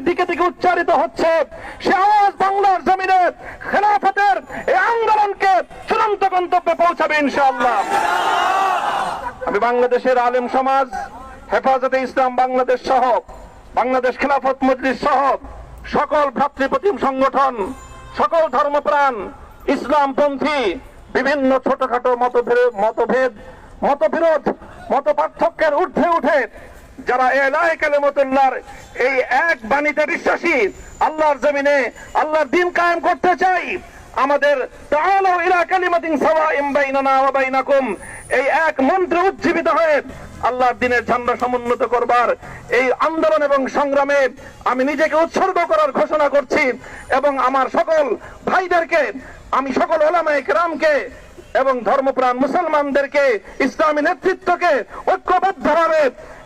আজ দিকে দিকে উচ্চারিত হচ্ছে, সে আওয়াজ বাংলার জমিনে খেলাফতের এই আন্দোলনকে চূড়ান্ত গন্তব্যে পৌঁছাবে ইনশাআল্লাহ। আমি বাংলাদেশের আলেম সমাজ, হেফাজতে ইসলাম বাংলাদেশ সহ, বাংলাদেশ খেলাফত মজলিস সহ, সকল ভ্রাতৃপ্রতিম সংগঠন, সকল ধর্মপ্রাণ, ইসলামপন্থী, বিভিন্ন ছোটখাটো মতভেদ মতভেদ, মতবিরোধ মত পার্থক্যের ঊর্ধ্বে উঠে যারা এলাহে কালেমতুল্লাহর এই এক বাণীতে বিশ্বাসী, আল্লাহর জমিনে আল্লাহর দিন কায়েম করতে চাই। আমাদের ইলা কালিমাতিন সাওয়াইম বাইনানা ওয়া বাইনাকুম। এই এক উজ্জীবিত হয়ে আল্লাহর দিনের ঝান্ডা সমুন্নত করবার এই আন্দোলন এবং সংগ্রামে আমি নিজেকে উৎসর্গ করার ঘোষণা করছি এবং আমার সকল ভাইদেরকে, আমি সকল ওলামায়ে কেরামকে এবং ধর্মপ্রাণ মুসলমানদেরকে, ইসলামী নেতৃত্বকে ঐক্যবদ্ধভাবে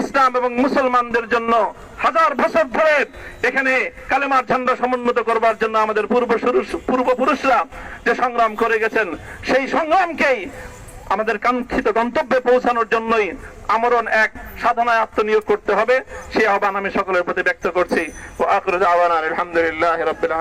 ইসলাম এবং মুসলমানদের জন্য হাজার বছর ধরে এখানে কালেমার ঝান্ডা সমুন্নত করবার জন্য আমাদের পূর্বপুরুষ পূর্বপুরুষরা যে সংগ্রাম করে গেছেন, সেই সংগ্রামকেই আমাদের কাঙ্ক্ষিত গন্তব্যে পৌঁছানোর জন্যই আমরণ এক সাধনায় আত্মনিয়োগ করতে হবে। সেই আহ্বান আমি সকলের প্রতি ব্যক্ত করছি। ও আখরুজ আওয়ান আলহামদুলিল্লাহ রবিল